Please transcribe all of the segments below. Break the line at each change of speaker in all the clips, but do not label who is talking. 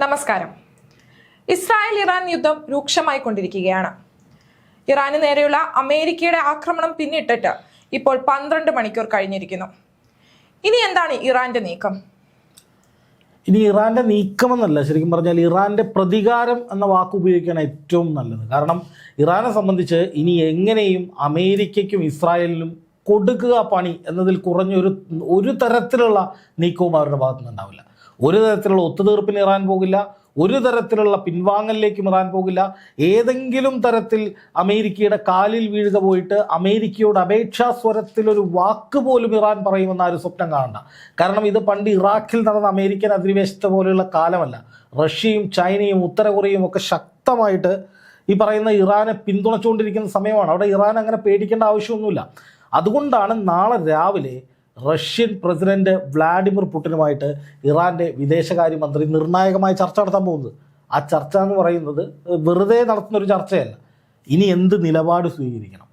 നമസ്കാരം. Israel Iran യുദ്ധം രൂക്ഷമായി കൊണ്ടിരിക്കുകയാണ് ഇറാന് നേരെയുള്ള അമേരിക്കയുടെ ആക്രമണം പിന്നിട്ടിട്ട് ഇപ്പോൾ പന്ത്രണ്ട് മണിക്കൂർ കഴിഞ്ഞിരിക്കുന്നു. ഇനി എന്താണ് ഇറാന്റെ നീക്കം?
ഇനി ഇറാന്റെ നീക്കമെന്നല്ല ശരിക്കും പറഞ്ഞാൽ ഇറാന്റെ പ്രതികാരം എന്ന വാക്ക് ഉപയോഗിക്കുകയാണ് ഏറ്റവും നല്ലത്. കാരണം ഇറാനെ സംബന്ധിച്ച് ഇനി എങ്ങനെയും അമേരിക്കയ്ക്കും ഇസ്രായേലിനും കൊടുക്കുക പണി എന്നതിൽ കുറഞ്ഞൊരു ഒരു തരത്തിലുള്ള നീക്കവും അവരുടെ ഭാഗത്തു നിന്നുണ്ടാവില്ല ഒരു തരത്തിലുള്ള ഒത്തുതീർപ്പിന് ഇറാൻ പോകില്ല ഒരു തരത്തിലുള്ള പിൻവാങ്ങലിലേക്കും ഇറാൻ പോകില്ല. ഏതെങ്കിലും തരത്തിൽ അമേരിക്കയുടെ കാലിൽ വീഴുക പോയിട്ട് അമേരിക്കയോട് അപേക്ഷാ സ്വരത്തിലൊരു വാക്ക് പോലും ഇറാൻ പറയുമെന്ന് ആരും സ്വപ്നം കാണണ്ട. കാരണം ഇത് പണ്ട് ഇറാഖിൽ നടന്ന അമേരിക്കൻ അധിനിവേശത്തെ പോലെയുള്ള കാലമല്ല. റഷ്യയും ചൈനയും ഉത്തര കൊറിയയും ഒക്കെ ശക്തമായിട്ട് ഈ പറയുന്ന ഇറാനെ പിന്തുണച്ചുകൊണ്ടിരിക്കുന്ന സമയമാണ്. അവിടെ ഇറാൻ അങ്ങനെ പേടിക്കേണ്ട ആവശ്യമൊന്നുമില്ല. അതുകൊണ്ടാണ് നാളെ രാവിലെ റഷ്യൻ പ്രസിഡന്റ് വ്ളാഡിമിർ പുടിനുമായിട്ട് ഇറാന്റെ വിദേശകാര്യമന്ത്രി നിർണായകമായ ചർച്ച നടത്താൻ പോകുന്നത്. ആ ചർച്ച എന്ന് പറയുന്നത് വെറുതെ നടത്തുന്ന ഒരു ചർച്ചയല്ല. ഇനി എന്ത് നിലപാട് സ്വീകരിക്കണം?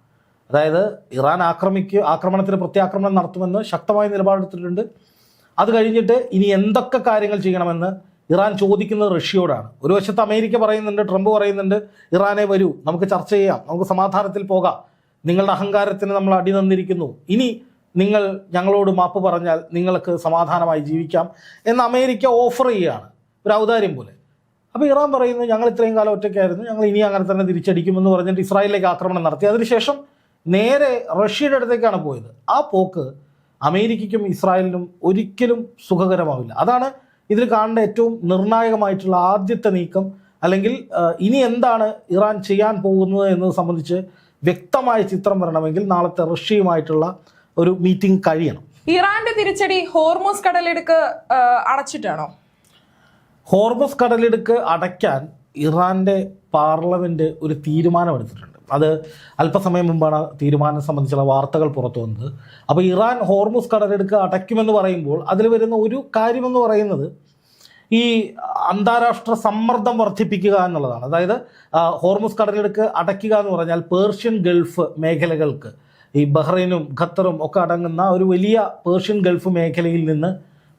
അതായത് ഇറാൻ ആക്രമിക്കുക ആക്രമണത്തിന് പ്രത്യാക്രമണം നടത്തുമെന്ന് ശക്തമായ നിലപാടെടുത്തിട്ടുണ്ട് അത് കഴിഞ്ഞിട്ട് ഇനി എന്തൊക്കെ കാര്യങ്ങൾ ചെയ്യണമെന്ന് ഇറാൻ ചോദിക്കുന്നത് റഷ്യയോടാണ്. ഒരു വശത്ത് അമേരിക്ക പറയുന്നുണ്ട് ട്രംപ് പറയുന്നുണ്ട് ഇറാനെ വരൂ നമുക്ക് ചർച്ച ചെയ്യാം നമുക്ക് സമാധാനത്തിൽ പോകാം നിങ്ങളുടെ അഹങ്കാരത്തിന് നമ്മൾ അടി തന്നിരിക്കുന്നു ഇനി നിങ്ങൾ ഞങ്ങളോട് മാപ്പ് പറഞ്ഞാൽ നിങ്ങൾക്ക് സമാധാനമായി ജീവിക്കാം എന്ന് അമേരിക്ക ഓഫർ ചെയ്യുകയാണ്. ഒരു ഔദാര്യം പോലെ. അപ്പോൾ ഇറാൻ പറയുന്നു ഞങ്ങൾ ഇത്രയും കാലം ഒറ്റയ്ക്കായിരുന്നു. ഞങ്ങൾ ഇനി അങ്ങനെ തന്നെ തിരിച്ചടിക്കുമെന്ന് പറഞ്ഞിട്ട് ഇസ്രായേലിലേക്ക് ആക്രമണം നടത്തി. അതിനുശേഷം നേരെ റഷ്യയുടെ അടുത്തേക്കാണ് പോയത്. ആ പോക്ക് അമേരിക്കയ്ക്കും ഇസ്രായേലിനും ഒരിക്കലും സുഖകരമാവില്ല. അതാണ് ഇതിൽ കാണേണ്ട ഏറ്റവും നിർണായകമായിട്ടുള്ള ആദ്യത്തെ നീക്കം. അല്ലെങ്കിൽ ഇനി എന്താണ് ഇറാൻ ചെയ്യാൻ പോകുന്നത് എന്നത് സംബന്ധിച്ച് വ്യക്തമായ ചിത്രം വരണമെങ്കിൽ നാളത്തെ റഷ്യയുമായിട്ടുള്ള ഒരു മീറ്റിംഗ് കഴിയണം.
ഇറാന്റെ തിരിച്ചടി ഹോർമോസ് കടലെടുക്ക് അടച്ചിട്ടാണോ?
ഹോർമോസ് കടലെടുക്ക് അടയ്ക്കാൻ ഇറാന്റെ പാർലമെന്റ് ഒരു തീരുമാനമെടുത്തിട്ടുണ്ട്. അത് അല്പസമയം മുമ്പാണ് തീരുമാനം സംബന്ധിച്ചുള്ള വാർത്തകൾ പുറത്തു വന്നത്. അപ്പോൾ ഇറാൻ ഹോർമുസ് കടലെടുക്ക് അടയ്ക്കുമെന്ന് പറയുമ്പോൾ അതിൽ വരുന്ന ഒരു കാര്യമെന്ന് പറയുന്നത് ഈ അന്താരാഷ്ട്ര സമ്മർദ്ദം വർദ്ധിപ്പിക്കുക എന്നുള്ളതാണ്. അതായത് ഹോർമോസ് ഹോർമുസ് കടലെടുക്ക് അടയ്ക്കുക എന്ന് പറഞ്ഞാൽ പേർഷ്യൻ ഗൾഫ് മേഖലകൾക്ക് ഈ ബഹ്റൈനും ഖത്തറും ഒക്കെ അടങ്ങുന്ന ഒരു വലിയ പേർഷ്യൻ ഗൾഫ് മേഖലയിൽ നിന്ന്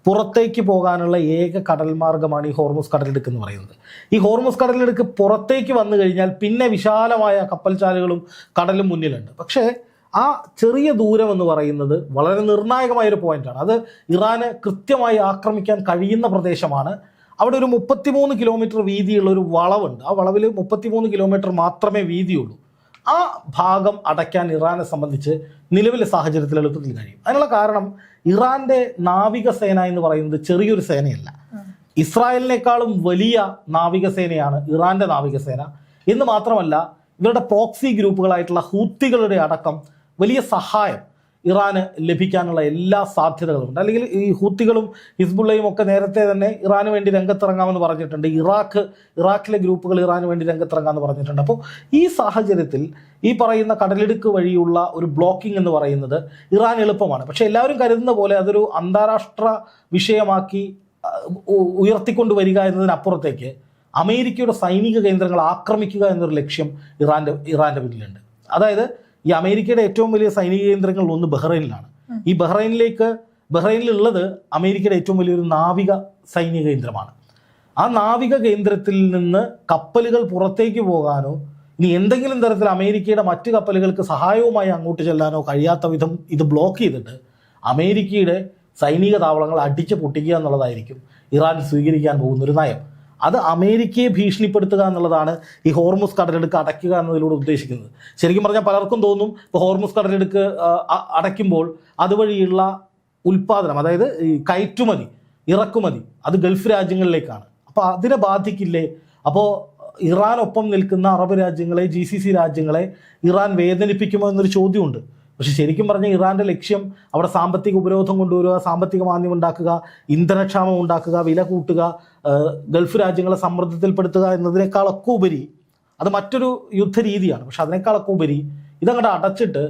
പുറത്തേക്ക് പോകാനുള്ള ഏക കടൽ മാർഗമാണ് ഈ ഹോർമുസ് കടലെടുക്ക് എന്ന് പറയുന്നത്. ഈ ഹോർമുസ് കടലെടുക്ക് പുറത്തേക്ക് വന്നു കഴിഞ്ഞാൽ പിന്നെ വിശാലമായ കപ്പൽചാലുകളും കടലും മുന്നിലുണ്ട്. പക്ഷേ ആ ചെറിയ ദൂരം എന്ന് പറയുന്നത് വളരെ നിർണായകമായ ഒരു പോയിന്റാണ് അത് ഇറാന് കൃത്യമായി ആക്രമിക്കാൻ കഴിയുന്ന പ്രദേശമാണ്. അവിടെ ഒരു മുപ്പത്തിമൂന്ന് കിലോമീറ്റർ വീതിയുള്ള ഒരു വളവുണ്ട്. ആ വളവിൽ മുപ്പത്തിമൂന്ന് കിലോമീറ്റർ മാത്രമേ വീതിയുള്ളൂ. ആ ഭാഗം അടയ്ക്കാൻ ഇറാനെ സംബന്ധിച്ച് നിലവിലെ സാഹചര്യത്തിൽ എളുപ്പത്തിൽ കഴിയും. അതിനുള്ള കാരണം ഇറാന്റെ നാവികസേന എന്ന് പറയുന്നത് ചെറിയൊരു സേനയല്ല. ഇസ്രായേലിനേക്കാളും വലിയ നാവികസേനയാണ് ഇറാന്റെ നാവികസേന എന്ന് മാത്രമല്ല ഇവരുടെ പ്രോക്സി ഗ്രൂപ്പുകളായിട്ടുള്ള ഹൂത്തികളുടെ അടക്കം വലിയ സഹായം ഇറാന് ലഭിക്കാനുള്ള എല്ലാ സാധ്യതകളും ഉണ്ട് അല്ലെങ്കിൽ ഈ ഹൂത്തികളും ഹിസ്ബുള്ളയും ഒക്കെ നേരത്തെ തന്നെ ഇറാന് വേണ്ടി രംഗത്തിറങ്ങാമെന്ന് പറഞ്ഞിട്ടുണ്ട്. ഇറാഖ് ഇറാഖിലെ ഗ്രൂപ്പുകൾ ഇറാന് വേണ്ടി രംഗത്തിറങ്ങാമെന്ന് പറഞ്ഞിട്ടുണ്ട്. അപ്പോൾ ഈ സാഹചര്യത്തിൽ ഈ പറയുന്ന കടലിടുക്ക് വഴിയുള്ള ഒരു ബ്ലോക്കിംഗ് എന്ന് പറയുന്നത് ഇറാൻ എളുപ്പമാണ്. പക്ഷേ എല്ലാവരും കരുതുന്ന പോലെ അതൊരു അന്താരാഷ്ട്ര വിഷയമാക്കി ഉയർത്തിക്കൊണ്ട് വരിക എന്നതിനപ്പുറത്തേക്ക് അമേരിക്കയുടെ സൈനിക കേന്ദ്രങ്ങൾ ആക്രമിക്കുക എന്നൊരു ലക്ഷ്യം ഇറാന്റെ ഇറാന്റെ പിന്നിലുണ്ട്. അതായത് ഈ അമേരിക്കയുടെ ഏറ്റവും വലിയ സൈനിക കേന്ദ്രങ്ങളിൽ ഒന്ന് ബഹ്റൈനിലാണ്. ഈ ബഹ്റൈനിലേക്ക് ബഹ്റൈനിലുള്ളത് അമേരിക്കയുടെ ഏറ്റവും വലിയൊരു നാവിക സൈനിക കേന്ദ്രമാണ്. ആ നാവിക കേന്ദ്രത്തിൽ നിന്ന് കപ്പലുകൾ പുറത്തേക്ക് പോകാനോ ഇനി എന്തെങ്കിലും തരത്തിൽ അമേരിക്കയുടെ മറ്റ് കപ്പലുകൾക്ക് സഹായവുമായി അങ്ങോട്ട് ചെല്ലാനോ കഴിയാത്ത വിധം ഇത് ബ്ലോക്ക് ചെയ്തിട്ട് അമേരിക്കയുടെ സൈനിക താവളങ്ങൾ അടിച്ചു പൊട്ടിക്കുക എന്നുള്ളതായിരിക്കും ഇറാൻ സ്വീകരിക്കാൻ പോകുന്ന ഒരു നയം. അത് അമേരിക്കയെ ഭീഷണിപ്പെടുത്തുക എന്നുള്ളതാണ് ഈ ഹോർമുസ് കടലെടുക്ക് അടയ്ക്കുക എന്നതിലൂടെ ഉദ്ദേശിക്കുന്നത്. ശരിക്കും പറഞ്ഞാൽ പലർക്കും തോന്നും ഇപ്പോൾ ഹോർമുസ് കടലെടുക്ക് അടയ്ക്കുമ്പോൾ അതുവഴിയുള്ള ഉൽപാദനം അതായത് ഈ കയറ്റുമതി ഇറക്കുമതി അത് ഗൾഫ് രാജ്യങ്ങളിലേക്കാണ്. അപ്പോൾ അതിനെ ബാധിക്കില്ലേ? അപ്പോൾ ഇറാനൊപ്പം നിൽക്കുന്ന അറബ് രാജ്യങ്ങളെ ജി രാജ്യങ്ങളെ ഇറാൻ വേദനിപ്പിക്കുമോ എന്നൊരു ചോദ്യമുണ്ട്. പക്ഷെ ശരിക്കും പറഞ്ഞാൽ ഇറാന്റെ ലക്ഷ്യം അവിടെ സാമ്പത്തിക ഉപരോധം കൊണ്ടുവരിക സാമ്പത്തിക മാന്ദ്യം ഉണ്ടാക്കുക ഇന്ധനക്ഷാമം ഉണ്ടാക്കുക വില കൂട്ടുക ഗൾഫ് രാജ്യങ്ങളെ സമ്മർദ്ദത്തിൽപ്പെടുത്തുക എന്നതിനേക്കാളൊക്കെ ഉപരി അത് മറ്റൊരു യുദ്ധരീതിയാണ്. പക്ഷെ അതിനേക്കാളൊക്കെ ഉപരി ഇതങ്ങോട്ട് അടച്ചിട്ട്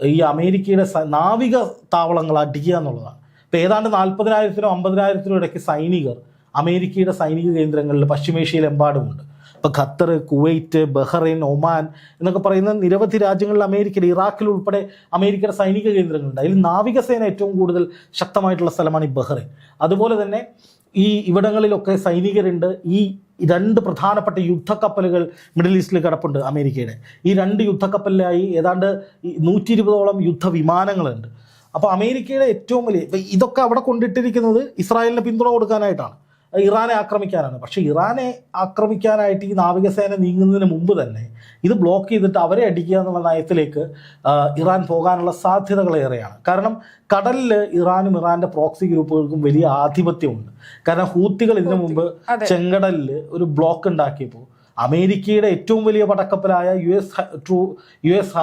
ഈ അമേരിക്കയുടെ നാവിക താവളങ്ങൾ അടിക്കുക എന്നുള്ളതാണ്. ഇപ്പം ഏതാണ്ട് നാൽപ്പതിനായിരത്തിനും അമ്പതിനായിരത്തിനും ഇടയ്ക്ക് സൈനികർ അമേരിക്കയുടെ സൈനിക കേന്ദ്രങ്ങളിൽ പശ്ചിമേഷ്യയിലെമ്പാടുമുണ്ട്. ഇപ്പോൾ ഖത്തർ കുവൈറ്റ് ബഹ്റൈൻ ഒമാൻ എന്നൊക്കെ പറയുന്ന നിരവധി രാജ്യങ്ങളിൽ അമേരിക്കയുടെ ഇറാഖിൽ ഉൾപ്പെടെ അമേരിക്കയുടെ സൈനിക കേന്ദ്രങ്ങളുണ്ട്. അതിൽ നാവികസേന ഏറ്റവും കൂടുതൽ ശക്തമായിട്ടുള്ള സ്ഥലമാണ് ഈ ബഹ്റൈൻ. അതുപോലെ തന്നെ ഈ ഇവിടങ്ങളിലൊക്കെ സൈനികരുണ്ട്. ഈ രണ്ട് പ്രധാനപ്പെട്ട യുദ്ധക്കപ്പലുകൾ മിഡിൽ ഈസ്റ്റിൽ കിടപ്പുണ്ട് അമേരിക്കയുടെ. ഈ രണ്ട് യുദ്ധക്കപ്പലിലായി ഏതാണ്ട് നൂറ്റി ഇരുപതോളം യുദ്ധവിമാനങ്ങളുണ്ട്. അപ്പോൾ അമേരിക്കയുടെ ഏറ്റവും വലിയ ഇതൊക്കെ അവിടെ കൊണ്ടിട്ടിരിക്കുന്നത് ഇസ്രായേലിന് പിന്തുണ കൊടുക്കാനായിട്ടാണ്. ഇറാനെ ആക്രമിക്കാനാണ്. പക്ഷേ ഇറാനെ ആക്രമിക്കാനായിട്ട് ഈ നാവികസേന നീങ്ങുന്നതിന് മുമ്പ് തന്നെ ഇത് ബ്ലോക്ക് ചെയ്തിട്ട് അവരെ അടിക്കുക എന്നുള്ള നയത്തിലേക്ക് ഇറാൻ പോകാനുള്ള സാധ്യതകളേറെയാണ് കാരണം കടലിൽ ഇറാനും ഇറാന്റെ പ്രോക്സി ഗ്രൂപ്പുകൾക്കും വലിയ ആധിപത്യമുണ്ട്. കാരണം ഹൂത്തികൾ ഇതിനു മുമ്പ് ചെങ്കടലിൽ ഒരു ബ്ലോക്ക് ഉണ്ടാക്കിയപ്പോൾ അമേരിക്കയുടെ ഏറ്റവും വലിയ പടക്കപ്പലായ യു എസ് ട്രൂ യു എസ്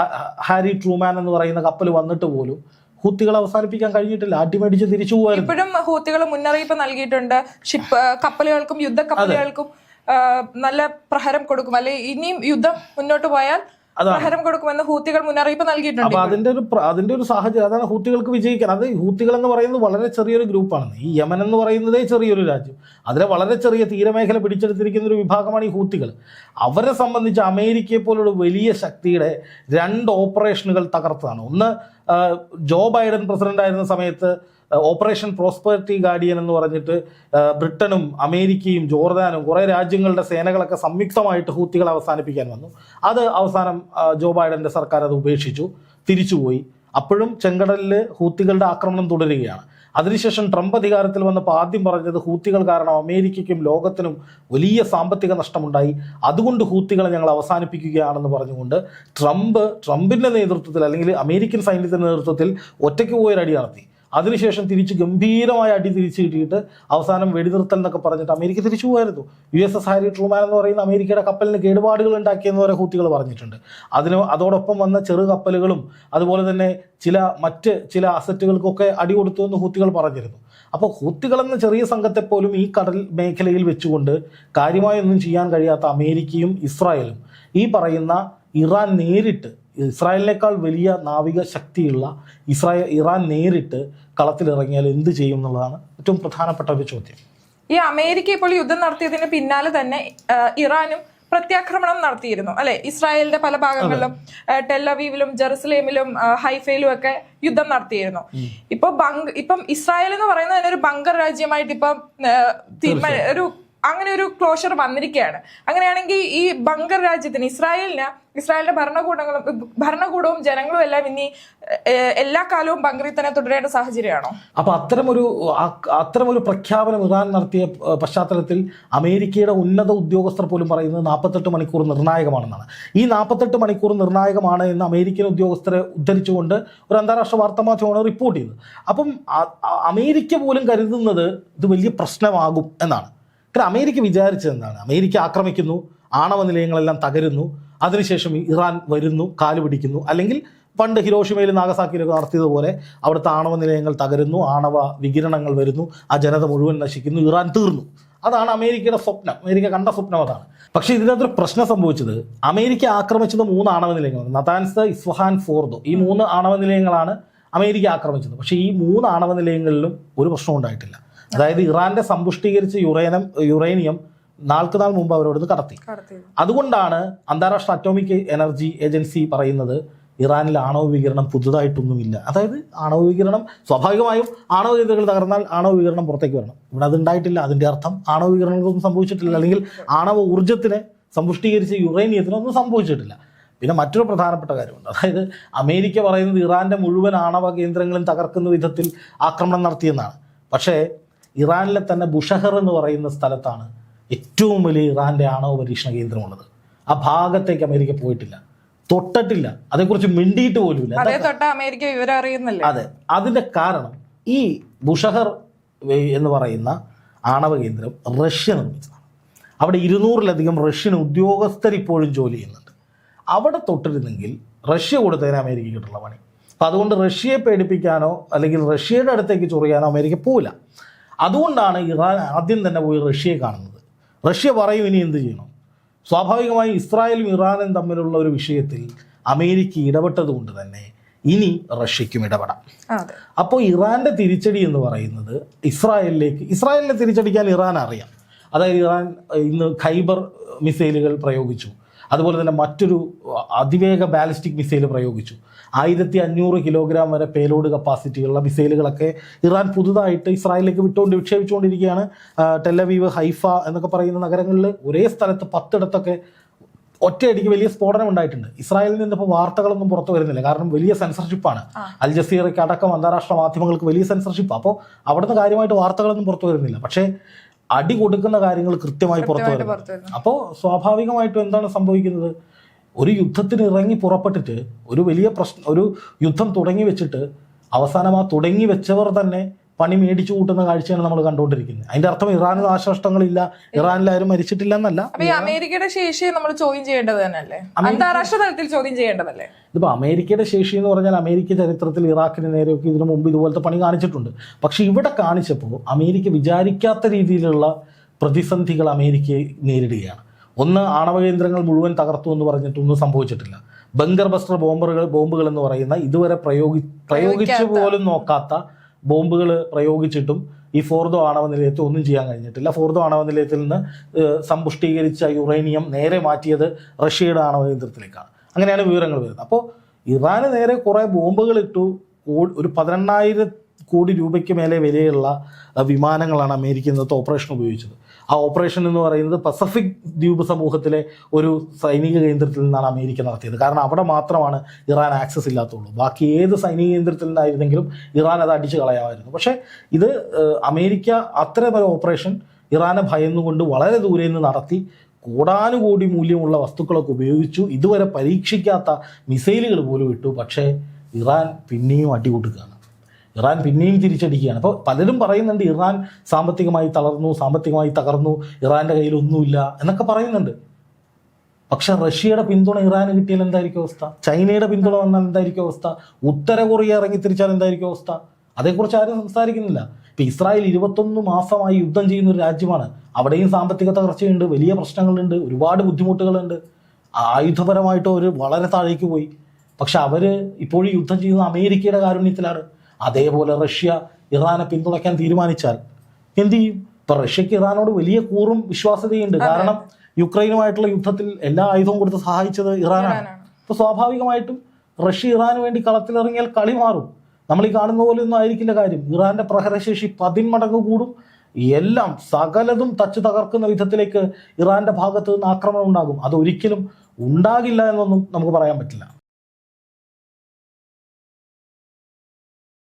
ഹാരി ട്രൂമാൻ എന്ന് പറയുന്ന കപ്പൽ വന്നിട്ട് പോലും ഹൂത്തികൾ അവസാനിപ്പിക്കാൻ കഴിഞ്ഞിട്ടില്ല. അടിമടിച്ച് തിരിച്ചു പോകുമായിരുന്നു
ഇപ്പോഴും ഹൂത്തികൾ മുന്നറിയിപ്പ് നൽകിയിട്ടുണ്ട്. ഷിപ്പ് കപ്പലുകൾക്കും യുദ്ധ കപ്പലുകൾക്കും നല്ല പ്രഹരം കൊടുക്കും. അല്ലെ ഇനിയും യുദ്ധം മുന്നോട്ട് പോയാൽ. പ്രഹരം കൊടുക്കുമെന്ന് ഹൂത്തികൾ മുന്നറിയിപ്പ് നൽകിയിട്ടുണ്ട്
അപ്പൊ അതിന്റെ ഒരു അതിന്റെ ഒരു സാഹചര്യം അതാണ് ഹൂത്തികൾക്ക് വിജയിക്കാൻ. അത് ഹൂത്തികൾ എന്ന് പറയുന്നത് വളരെ ചെറിയൊരു ഗ്രൂപ്പാണ് ഈ യമൻ എന്ന് പറയുന്നതേ ചെറിയൊരു രാജ്യം. അതിലെ വളരെ ചെറിയ തീരമേഖല പിടിച്ചെടുത്തിരിക്കുന്ന ഒരു വിഭാഗമാണ് ഈ ഹൂത്തികൾ. അവരെ സംബന്ധിച്ച് അമേരിക്കയെ പോലുള്ള വലിയ ശക്തിയുടെ രണ്ട് ഓപ്പറേഷനുകൾ തകർത്തതാണ്. ഒന്ന് ജോ ബൈഡൻ പ്രസിഡന്റ് ആയിരുന്ന സമയത്ത് ഓപ്പറേഷൻ പ്രോസ്പെറിറ്റി ഗാർഡിയൻ എന്ന് പറഞ്ഞിട്ട് ബ്രിട്ടനും അമേരിക്കയും ജോർദാനും കുറേ രാജ്യങ്ങളുടെ സേനകളൊക്കെ സംയുക്തമായിട്ട് ഹൂത്തികളെ അവസാനിപ്പിക്കാൻ വന്നു. അത് അവസാനം ജോ ബൈഡന്റെ സർക്കാർ അത് ഉപേക്ഷിച്ചു തിരിച്ചുപോയി. അപ്പോഴും ചെങ്കടലിൽ ഹൂത്തികളുടെ ആക്രമണം തുടരുകയാണ്. അതിനുശേഷം ട്രംപ് അധികാരത്തിൽ വന്നപ്പോൾ ആദ്യം പറഞ്ഞത് ഹൂത്തികൾ കാരണം അമേരിക്കയ്ക്കും ലോകത്തിനും വലിയ സാമ്പത്തിക നഷ്ടമുണ്ടായി. അതുകൊണ്ട് ഹൂത്തികളെ ഞങ്ങൾ അവസാനിപ്പിക്കുകയാണെന്ന് പറഞ്ഞുകൊണ്ട് ട്രംപ് ട്രംപിന്റെ നേതൃത്വത്തിൽ അല്ലെങ്കിൽ അമേരിക്കൻ സൈന്യത്തിന്റെ നേതൃത്വത്തിൽ ഒറ്റയ്ക്ക് പോയൊരടി നടത്തി. അതിനുശേഷം തിരിച്ച് ഗംഭീരമായ അടി തിരിച്ചു കിട്ടിയിട്ട് അവസാനം വെടിനിർത്തൽ എന്നൊക്കെ പറഞ്ഞിട്ട് അമേരിക്ക തിരിച്ചു പോയായിരുന്നു. U S S Harry Truman എന്ന് പറയുന്ന അമേരിക്കയുടെ കപ്പലിന് കേടുപാടുകൾ ഉണ്ടാക്കിയെന്ന് വരെ ഹൂത്തികൾ പറഞ്ഞിട്ടുണ്ട്. അതിന് അതോടൊപ്പം വന്ന ചെറു കപ്പലുകളും അതുപോലെ തന്നെ ചില മറ്റ് ചില അസറ്റുകൾക്കൊക്കെ അടി കൊടുത്തു എന്ന് ഹൂത്തികൾ പറഞ്ഞിരുന്നു. അപ്പോൾ ഹൂത്തികളെന്ന ചെറിയ സംഘത്തെ പോലും ഈ കടൽ മേഖലയിൽ വെച്ചുകൊണ്ട് കാര്യമായൊന്നും ചെയ്യാൻ കഴിയാത്ത അമേരിക്കയും ഇസ്രായേലും ഈ പറയുന്ന ഇറാൻ നേരിട്ട് ഇസ്രായേലിനേക്കാൾ വലിയ നാവിക ശക്തിയുള്ള ഇസ്രായേൽ ഇറാൻ നേരിട്ട് കളത്തിലിറങ്ങിയാൽ എന്ത് ചെയ്യും എന്നുള്ളതാണ് ഏറ്റവും പ്രധാനപ്പെട്ട ഒരു ചോദ്യം.
ഈ അമേരിക്ക ഇപ്പോൾ യുദ്ധം നടത്തിയതിന് പിന്നാലെ തന്നെ ഇറാനും പ്രത്യാക്രമണം നടത്തിയിരുന്നു അല്ലെ? ഇസ്രായേലിന്റെ പല ഭാഗങ്ങളിലും ടെല്ലവീവിലും ജെറുസലേമിലും ഹൈഫയിലും ഒക്കെ യുദ്ധം നടത്തിയിരുന്നു. ഇപ്പൊ ബങ്ക് ഇപ്പം ഇസ്രായേൽ എന്ന് പറയുന്നത് തന്നെ ഒരു ബങ്കർ രാജ്യമായിട്ട് ഇപ്പം ഒരു അങ്ങനെ ഒരു ക്ലോഷർ വന്നിരിക്കുകയാണ് അങ്ങനെയാണെങ്കിൽ ഈ ബംഗർ രാജ്യത്തിന് ഇസ്രായേലിന് ഇസ്രായേലിന്റെ ഭരണകൂടങ്ങളും ഭരണകൂടവും ജനങ്ങളും എല്ലാം ഇനി എല്ലാ കാലവും ബങ്കറിൽ തന്നെ തുടരേണ്ട സാഹചര്യമാണോ?
അപ്പൊ അത്തരമൊരു അത്തരമൊരു പ്രഖ്യാപനം ഇറാൻ നടത്തിയ പശ്ചാത്തലത്തിൽ അമേരിക്കയുടെ ഉന്നത ഉദ്യോഗസ്ഥർ പോലും പറയുന്നത് നാൽപ്പത്തെട്ട് മണിക്കൂർ നിർണായകമാണെന്നാണ്. ഈ നാൽപ്പത്തെട്ട് മണിക്കൂർ നിർണായകമാണ് എന്ന് അമേരിക്കൻ ഉദ്യോഗസ്ഥരെ ഉദ്ധരിച്ചുകൊണ്ട് ഒരു അന്താരാഷ്ട്ര വാർത്താ മാധ്യമമാണ് റിപ്പോർട്ട് ചെയ്തത് അപ്പം അമേരിക്ക പോലും കരുതുന്നത് ഇത് വലിയ പ്രശ്നമാകും എന്നാണ്. കാരണം അമേരിക്ക വിചാരിച്ചതെന്താണ്? അമേരിക്ക ആക്രമിക്കുന്നു ആണവ നിലയങ്ങളെല്ലാം തകരുന്നു അതിനുശേഷം ഇറാൻ വരുന്നു കാൽ പിടിക്കുന്നു. അല്ലെങ്കിൽ പണ്ട് ഹിരോഷിമയിൽ നാഗസാക്കിയിലൊക്കെ നടത്തിയതുപോലെ അവിടുത്തെ ആണവ നിലയങ്ങൾ തകരുന്നു ആണവ വികിരണങ്ങൾ വരുന്നു ആ ജനത മുഴുവൻ നശിക്കുന്നു ഇറാൻ തീർന്നു. അതാണ് അമേരിക്കയുടെ സ്വപ്നം. അമേരിക്ക കണ്ട സ്വപ്നം അതാണ്. പക്ഷേ ഇതിനകത്തൊരു പ്രശ്നം സംഭവിച്ചത് അമേരിക്ക ആക്രമിച്ചത് മൂന്ന് ആണവ നിലയങ്ങളാണ്. Natanz Isfahan Fordow. ഈ മൂന്ന് ആണവ നിലയങ്ങളാണ് അമേരിക്ക ആക്രമിച്ചത്. പക്ഷേ ഈ മൂന്ന് ആണവ നിലയങ്ങളിലും ഒരു പ്രശ്നം ഉണ്ടായിട്ടില്ല. അതായത് ഇറാന്റെ സമ്പുഷ്ടീകരിച്ച യുറേനം യുറേനിയം നാൾക്ക് നാൾ മുമ്പ് അവരോട് കടത്തി. അതുകൊണ്ടാണ് അന്താരാഷ്ട്ര അറ്റോമിക് എനർജി ഏജൻസി പറയുന്നത് ഇറാനിൽ ആണവ വികിരണം പുതുതായിട്ടൊന്നുമില്ല. അതായത് ആണവ വികിരണം സ്വാഭാവികമായും ആണവ കേന്ദ്രങ്ങൾ തകർന്നാൽ ആണവ വികിരണം പുറത്തേക്ക് വരണം. ഇവിടെ അത് ഉണ്ടായിട്ടില്ല. അതിന്റെ അർത്ഥം ആണവ വികിരണങ്ങളൊന്നും സംഭവിച്ചിട്ടില്ല. അല്ലെങ്കിൽ ആണവ ഊർജത്തിന് സമ്പുഷ്ടീകരിച്ച യുറേനിയത്തിനൊന്നും സംഭവിച്ചിട്ടില്ല. പിന്നെ മറ്റൊരു പ്രധാനപ്പെട്ട കാര്യമുണ്ട്. അതായത് അമേരിക്ക പറയുന്നത് ഇറാന്റെ മുഴുവൻ ആണവ കേന്ദ്രങ്ങളും തകർക്കുന്ന വിധത്തിൽ ആക്രമണം നടത്തിയെന്നാണ്. പക്ഷേ ഇറാനിലെ തന്നെ ബുഷഹർ എന്ന് പറയുന്ന സ്ഥലത്താണ് ഏറ്റവും വലിയ ഇറാന്റെ ആണവ പരീക്ഷണ കേന്ദ്രമുള്ളത്. ആ ഭാഗത്തേക്ക് അമേരിക്ക പോയിട്ടില്ല. തൊട്ടിട്ടില്ല. അതേക്കുറിച്ച് മിണ്ടിയിട്ട് പോലുമില്ല.
അമേരിക്ക വിവരം അറിയുന്നില്ല?
അതെ. അതിന്റെ കാരണം ഈ ബുഷഹർ എന്ന് പറയുന്ന ആണവ കേന്ദ്രം റഷ്യ നിർമ്മിച്ചതാണ്. അവിടെ ഇരുന്നൂറിലധികം റഷ്യൻ ഉദ്യോഗസ്ഥർ ഇപ്പോഴും ജോലി ചെയ്യുന്നുണ്ട്. അവിടെ തൊട്ടിരുന്നെങ്കിൽ റഷ്യ കൊടുത്തതിന് അമേരിക്ക കിട്ടുള്ള പണി. അപ്പം അതുകൊണ്ട് റഷ്യയെ പേടിപ്പിക്കാനോ അല്ലെങ്കിൽ റഷ്യയുടെ അടുത്തേക്ക് ചൊറിയാനോ അമേരിക്ക പോവില്ല. അതുകൊണ്ടാണ് ഇറാൻ ആദ്യം തന്നെ പോയി റഷ്യയെ കാണുന്നത്. റഷ്യ പറയും ഇനി എന്ത് ചെയ്യണം? സ്വാഭാവികമായും ഇസ്രായേലും ഇറാനും തമ്മിലുള്ള ഒരു വിഷയത്തിൽ അമേരിക്ക ഇടപെട്ടത് കൊണ്ട് തന്നെ ഇനി റഷ്യയ്ക്കും ഇടപെടാം. അപ്പോൾ ഇറാന്റെ തിരിച്ചടി എന്ന് പറയുന്നത് ഇസ്രായേലിലേക്ക് ഇസ്രായേലിനെ തിരിച്ചടിക്കാൻ ഇറാൻ അറിയാം. അതായത് ഇറാൻ ഇന്ന് ഖൈബർ മിസൈലുകൾ പ്രയോഗിച്ചു. അതുപോലെ തന്നെ മറ്റൊരു അതിവേഗ ബാലിസ്റ്റിക് മിസൈൽ പ്രയോഗിച്ചു. ആയിരത്തി അഞ്ഞൂറ് കിലോഗ്രാം വരെ പേലോഡ് കപ്പാസിറ്റിയുള്ള മിസൈലുകളൊക്കെ ഇറാൻ പുതുതായിട്ട് ഇസ്രായേലിലേക്ക് വിട്ടുകൊണ്ട് വിക്ഷേപിച്ചുകൊണ്ടിരിക്കുകയാണ്. ടെല്ലവീവ് ഹൈഫ എന്നൊക്കെ പറയുന്ന നഗരങ്ങളിൽ ഒരേ സ്ഥലത്ത് പത്തിടത്തൊക്കെ ഒറ്റയടിക്ക് വലിയ സ്ഫോടനം ഉണ്ടായിട്ടുണ്ട്. ഇസ്രായേലിൽ നിന്ന് ഇപ്പോൾ വാർത്തകളൊന്നും പുറത്തു വരുന്നില്ല. കാരണം വലിയ സെൻസർഷിപ്പാണ് അൽ ജസീറയ്ക്ക് അടക്കം അന്താരാഷ്ട്ര മാധ്യമങ്ങൾക്ക് വലിയ സെൻസർഷിപ്പ് അപ്പോൾ അവിടുന്ന് കാര്യമായിട്ട് വാർത്തകളൊന്നും പുറത്തു വരുന്നില്ല. പക്ഷേ അടി കൊടുക്കുന്ന കാര്യങ്ങൾ കൃത്യമായി പുറത്തു വരുന്നു. അപ്പോൾ സ്വാഭാവികമായിട്ടും എന്താണ് സംഭവിക്കുന്നത്? ഒരു യുദ്ധത്തിന് ഇറങ്ങി പുറപ്പെട്ടിട്ട് ഒരു വലിയ പ്രശ്നം ഒരു യുദ്ധം തുടങ്ങി വെച്ചിട്ട് അവസാനം ആ തുടങ്ങി വെച്ചവർ തന്നെ പണി മേടിച്ചു കൂട്ടുന്ന കാഴ്ചയാണ് നമ്മൾ കണ്ടുകൊണ്ടിരിക്കുന്നത്. അതിന്റെ അർത്ഥം ഇറാന് നാശനഷ്ടങ്ങളില്ല ഇറാനിൽ ആരും മരിച്ചിട്ടില്ല എന്നല്ല.
അമേരിക്കയുടെ ശേഷി നമ്മൾ ചോദ്യം ചെയ്യേണ്ടത് തന്നെയല്ലേ? അന്താരാഷ്ട്ര തലത്തിൽ ചോദ്യം ചെയ്യേണ്ടതല്ലേ?
ഇതിപ്പോൾ അമേരിക്കയുടെ ശേഷി എന്ന് പറഞ്ഞാൽ അമേരിക്ക ചരിത്രത്തിൽ ഇറാഖിന് നേരെയൊക്കെ ഇതിനു മുമ്പ് ഇതുപോലത്തെ പണി കാണിച്ചിട്ടുണ്ട്. പക്ഷേ ഇവിടെ കാണിച്ചപ്പോൾ അമേരിക്ക വിചാരിക്കാത്ത രീതിയിലുള്ള പ്രതിസന്ധികൾ അമേരിക്കയെ നേരിടുകയാണ്. ഒന്ന് ആണവ കേന്ദ്രങ്ങൾ മുഴുവൻ തകർത്തു എന്ന് പറഞ്ഞിട്ടൊന്നും സംഭവിച്ചിട്ടില്ല. ബങ്കർ ബസ്റ്റർ ബോംബറുകൾ ബോംബുകൾ എന്ന് പറയുന്ന ഇതുവരെ പ്രയോഗി പ്രയോഗിച്ചു പോലും നോക്കാത്ത ബോംബുകൾ പ്രയോഗിച്ചിട്ടും ഈ ഫോർദോ ആണവ നിലയത്തിൽ ഒന്നും ചെയ്യാൻ കഴിഞ്ഞിട്ടില്ല. ഫോർദോ ആണവ നിലയത്തിൽ നിന്ന് സമ്പുഷ്ടീകരിച്ച യുറേനിയം നേരെ മാറ്റിയത് റഷ്യയുടെ ആണവ കേന്ദ്രത്തിലേക്കാണ്. അങ്ങനെയാണ് വിവരങ്ങൾ വരുന്നത്. അപ്പോൾ ഇറാന് നേരെ കുറേ ബോംബുകൾ ഇട്ടു. ഒരു പതിനെണ്ണായിരം കോടി രൂപയ്ക്ക് മേലെ വിലയുള്ള വിമാനങ്ങളാണ് അമേരിക്ക ഇന്നത്തെ ഓപ്പറേഷൻ ഉപയോഗിച്ചത്. ആ ഓപ്പറേഷൻ എന്ന് പറയുന്നത് പസഫിക് ദ്വീപ് സമൂഹത്തിലെ ഒരു സൈനിക കേന്ദ്രത്തിൽ നിന്നാണ് അമേരിക്ക നടത്തിയത്. കാരണം അവിടെ മാത്രമാണ് ഇറാൻ ആക്സസ് ഇല്ലാത്തുള്ളൂ. ബാക്കി ഏത് സൈനിക കേന്ദ്രത്തിൽ നിന്നായിരുന്നെങ്കിലും ഇറാൻ അത് അടിച്ചു കളയാമായിരുന്നു. പക്ഷേ ഇത് അമേരിക്ക അത്തരമൊരു ഓപ്പറേഷൻ ഇറാനെ ഭയന്നുകൊണ്ട് വളരെ ദൂരെ നിന്ന് നടത്തി കോടാനുകോടി മൂല്യമുള്ള വസ്തുക്കളൊക്കെ ഉപയോഗിച്ചു. ഇതുവരെ പരീക്ഷിക്കാത്ത മിസൈലുകൾ പോലും ഇട്ടു. പക്ഷേ ഇറാൻ പിന്നെയും അടികൊടുക്കുകയാണ് ഇറാൻ പിന്നെയും തിരിച്ചടിക്കുകയാണ്. അപ്പോൾ പലരും പറയുന്നുണ്ട് ഇറാൻ സാമ്പത്തികമായി തളർന്നു സാമ്പത്തികമായി തകർന്നു ഇറാന്റെ കയ്യിൽ ഒന്നുമില്ല എന്നൊക്കെ പറയുന്നുണ്ട്. പക്ഷെ റഷ്യയുടെ പിന്തുണ ഇറാന് കിട്ടിയാൽ എന്തായിരിക്കും അവസ്ഥ? ചൈനയുടെ പിന്തുണ വന്നാൽ എന്തായിരിക്കും അവസ്ഥ? ഉത്തര കൊറിയ ഇറങ്ങി തിരിച്ചാൽ എന്തായിരിക്കും അവസ്ഥ? അതേക്കുറിച്ച് ആരും സംസാരിക്കുന്നില്ല. ഇപ്പൊ ഇസ്രായേൽ ഇരുപത്തൊന്ന് മാസമായി യുദ്ധം ചെയ്യുന്ന ഒരു രാജ്യമാണ്. അവിടെയും സാമ്പത്തിക തകർച്ചയുണ്ട് വലിയ പ്രശ്നങ്ങളുണ്ട് ഒരുപാട് ബുദ്ധിമുട്ടുകളുണ്ട്. ആയുധപരമായിട്ട് അവർ വളരെ താഴേക്ക് പോയി. പക്ഷെ അവർ ഇപ്പോഴും യുദ്ധം ചെയ്യുന്ന അമേരിക്കയുടെ കാരുണ്യത്തിലാണ്. അതേപോലെ റഷ്യ ഇറാനെ പിന്തുണയ്ക്കാൻ തീരുമാനിച്ചാൽ എന്ത് ചെയ്യും? ഇപ്പൊ റഷ്യക്ക് ഇറാനോട് വലിയ കൂറും വിശ്വാസ്യതയുണ്ട്. കാരണം യുക്രൈനുമായിട്ടുള്ള യുദ്ധത്തിൽ എല്ലാ ആയുധവും കൊടുത്ത് സഹായിച്ചത്
ഇറാനാണ്.
അപ്പൊ സ്വാഭാവികമായിട്ടും റഷ്യ ഇറാന് വേണ്ടി കളത്തിലിറങ്ങിയാൽ കളി മാറും. നമ്മൾ ഈ കാണുന്ന പോലെ ഒന്നും ആയിരിക്കില്ല കാര്യം. ഇറാന്റെ പ്രഹരശേഷി പതിന്മടങ്ങ് കൂടും. എല്ലാം സകലതും തച്ചു തകർക്കുന്ന വിധത്തിലേക്ക് ഇറാന്റെ ഭാഗത്ത് നിന്ന് ആക്രമണം ഉണ്ടാകും. അതൊരിക്കലും ഉണ്ടാകില്ല എന്നൊന്നും നമുക്ക് പറയാൻ പറ്റില്ല.